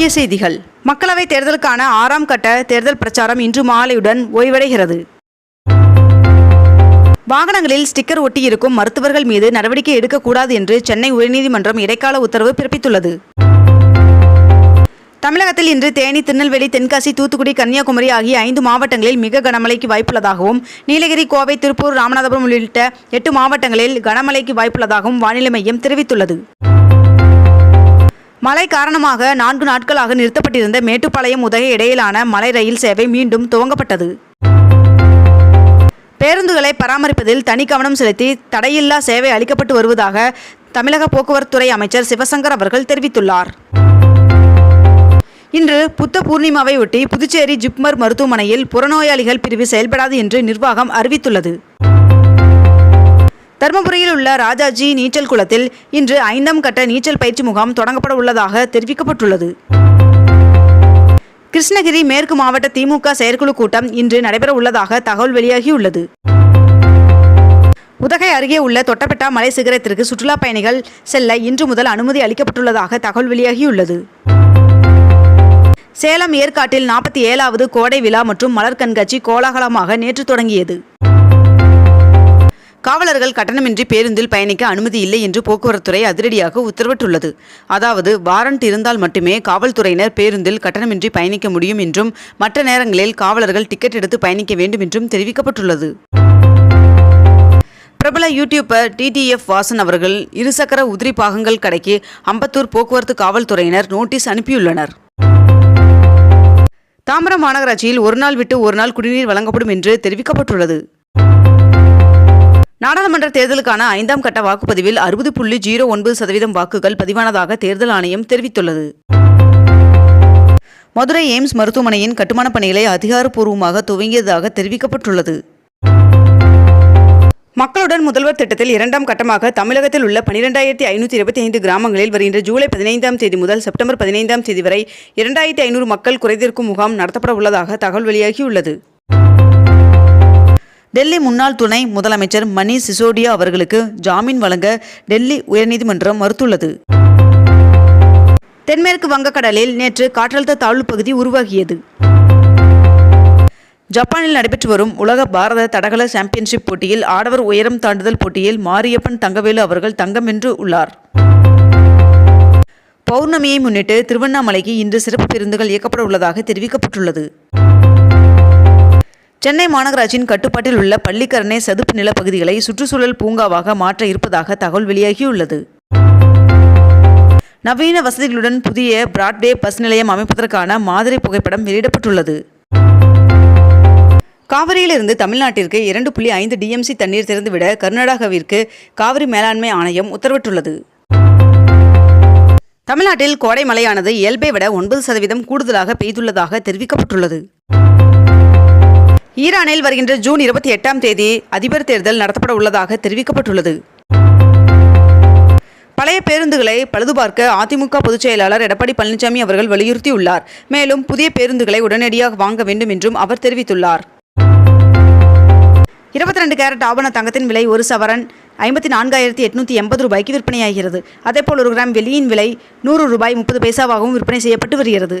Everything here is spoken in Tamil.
முக்கிய செய்திகள். மக்களவைத் தேர்தலுக்கான ஆறாம் கட்ட தேர்தல் பிரச்சாரம் இன்று மாலையுடன் ஓய்வடைகிறது. வாகனங்களில் ஸ்டிக்கர் ஒட்டியிருக்கும் மருத்துவர்கள் மீது நடவடிக்கை எடுக்கக்கூடாது என்று சென்னை உயர்நீதிமன்றம் இடைக்கால உத்தரவு பிறப்பித்துள்ளது. தமிழகத்தில் இன்று தேனி திருநெல்வேலி தென்காசி தூத்துக்குடி கன்னியாகுமரி ஆகிய ஐந்து மாவட்டங்களில் மிக கனமழைக்கு வாய்ப்புள்ளதாகவும் நீலகிரி கோவை திருப்பூர் ராமநாதபுரம் உள்ளிட்ட எட்டு மாவட்டங்களில் கனமழைக்கு வாய்ப்புள்ளதாகவும் வானிலை மையம் தெரிவித்துள்ளது. மழை காரணமாக நான்கு நாட்களாக நிறுத்தப்பட்டிருந்த மேட்டுப்பாளையம் உதகை இடையிலான மலை ரயில் சேவை மீண்டும் துவங்கப்பட்டது. பேருந்துகளை பராமரிப்பதில் தனி கவனம் செலுத்தி தடையில்லா சேவை அளிக்கப்பட்டு வருவதாக தமிழக போக்குவரத்துறை அமைச்சர் சிவசங்கர் அவர்கள் தெரிவித்துள்ளார். இன்று புத்த பூர்ணிமாவை ஒட்டி புதுச்சேரி ஜிப்மர் மருத்துவமனையில் புறநோயாளிகள் பிரிவு செயல்படாது என்று நிர்வாகம் அறிவித்துள்ளது. தருமபுரியில் உள்ள ராஜாஜி நீச்சல் குளத்தில் இன்று ஐந்தாம் கட்ட நீச்சல் பயிற்சி முகாம் தொடங்கப்பட உள்ளதாக தெரிவிக்கப்பட்டுள்ளது. கிருஷ்ணகிரி மேற்கு மாவட்ட திமுக செயற்குழு கூட்டம் இன்று நடைபெற உள்ளதாக தகவல் வெளியாகியுள்ளது. உதகை அருகே உள்ள தொட்டபெட்டா மலை சிகரத்திற்கு சுற்றுலா பயணிகள் செல்ல இன்று முதல் அனுமதி அளிக்கப்பட்டுள்ளதாக தகவல் வெளியாகியுள்ளது. சேலம் ஏற்காட்டில் நாற்பத்தி ஏழாவது கோடை விழா மற்றும் மலர் கண்காட்சி கோலாகலமாக நேற்று தொடங்கியது. காவலர்கள் கட்டணமின்றி பேருந்தில் பயணிக்க அனுமதி இல்லை என்று போக்குவரத்துறை அதிரடியாக உத்தரவிட்டுள்ளது. அதாவது வாரண்ட் இருந்தால் மட்டுமே காவல்துறையினர் பேருந்தில் கட்டணமின்றி பயணிக்க முடியும் என்றும் மற்ற நேரங்களில் காவலர்கள் டிக்கெட் எடுத்து பயணிக்க வேண்டும் என்றும் தெரிவிக்கப்பட்டுள்ளது. பிரபல யூடியூபர் டிடிஎஃப் வாசன் அவர்கள் இருசக்கர உதிரி பாகங்கள் கடைக்கு அம்பத்தூர் போக்குவரத்து காவல்துறையினர் நோட்டீஸ் அனுப்பியுள்ளனர். தாம்பரம் மாநகராட்சியில் ஒரு நாள் விட்டு ஒரு நாள் குடிநீர் வழங்கப்படும் என்று தெரிவிக்கப்பட்டுள்ளது. நாடாளுமன்ற தேர்தலுக்கான ஐந்தாம் கட்ட வாக்குப்பதிவில் அறுபது புள்ளி ஜீரோ ஒன்பது சதவீதம் வாக்குகள் பதிவானதாக தேர்தல் ஆணையம் தெரிவித்துள்ளது. மதுரை எய்ம்ஸ் மருத்துவமனையின் கட்டுமானப் பணிகளை அதிகாரப்பூர்வமாக துவங்கியதாக தெரிவிக்கப்பட்டுள்ளது. மக்களுடன் முதல்வர் திட்டத்தில் இரண்டாம் கட்டமாக தமிழகத்தில் உள்ள பனிரெண்டாயிரத்தி ஐநூற்றி இருபத்தி ஐந்து கிராமங்களில் வருகின்ற ஜூலை பதினைந்தாம் தேதி முதல் செப்டம்பர் பதினைந்தாம் தேதி வரை இரண்டாயிரத்தி ஐநூறு மக்கள் குறைதீர்க்கும் முகாம் நடத்தப்பட உள்ளதாக தகவல் வெளியாகியுள்ளது. டெல்லி முன்னாள் துணை முதலமைச்சர் மணீஷ் சிசோடியா அவர்களுக்கு ஜாமீன் வழங்க டெல்லி உயர்நீதிமன்றம் மறுத்துள்ளது. தென்மேற்கு வங்கக்கடலில் நேற்று காற்றழுத்த தாழ்வு பகுதி உருவாகியது. ஜப்பானில் நடைபெற்று வரும் உலக பாரத தடகள சாம்பியன்ஷிப் போட்டியில் ஆடவர் உயரம் தாண்டுதல் போட்டியில் மாரியப்பன் தங்கவேலு அவர்கள் தங்கம் வென்று உள்ளார். பௌர்ணமியை முன்னிட்டு திருவண்ணாமலைக்கு இன்று சிறப்பு பேருந்துகள் இயக்கப்பட உள்ளதாக தெரிவிக்கப்பட்டுள்ளது. சென்னை மாநகராட்சியின் கட்டுப்பாட்டில் உள்ள பள்ளிக்கரணை சதுப்பு நில பகுதிகளை சுற்றுச்சூழல் பூங்காவாக மாற்ற இருப்பதாக தகவல் வெளியாகியுள்ளது. நவீன வசதிகளுடன் புதிய பிராட்வே பஸ் நிலையம் அமைப்பதற்கான மாதிரி புகைப்படம் வெளியிடப்பட்டுள்ளது. காவிரியிலிருந்து தமிழ்நாட்டிற்கு இரண்டு புள்ளி ஐந்து டிஎம்சி தண்ணீர் திறந்துவிட கர்நாடகாவிற்கு காவிரி மேலாண்மை ஆணையம் உத்தரவிட்டுள்ளது. தமிழ்நாட்டில் கோடை மழையானது இயல்பை விட ஒன்பது சதவீதம் கூடுதலாக பெய்துள்ளதாக தெரிவிக்கப்பட்டுள்ளது. ஈரானில் வருகின்ற ஜூன் இருபத்தி எட்டாம் தேதி அதிபர் தேர்தல் நடத்தப்பட உள்ளதாக தெரிவிக்கப்பட்டுள்ளது. பழைய பேருந்துகளை பழுதுபார்க்க அதிமுக பொதுச் செயலாளர் எடப்பாடி பழனிசாமி அவர்கள் வலியுறுத்தியுள்ளார். மேலும் புதிய பேருந்துகளை உடனடியாக வாங்க வேண்டும் என்றும் அவர் தெரிவித்துள்ளார். இருபத்தி ரெண்டு கேரட் ஆபண தங்கத்தின் விலை ஒரு சவரன் ஐம்பத்தி நான்காயிரத்தி எட்நூற்றி எண்பது ரூபாய்க்கு விற்பனையாகிறது. அதேபோல் ஒரு கிராம் வெள்ளியின் விலை நூறு ரூபாய் முப்பது பைசாவாகவும் விற்பனை செய்யப்பட்டு வருகிறது.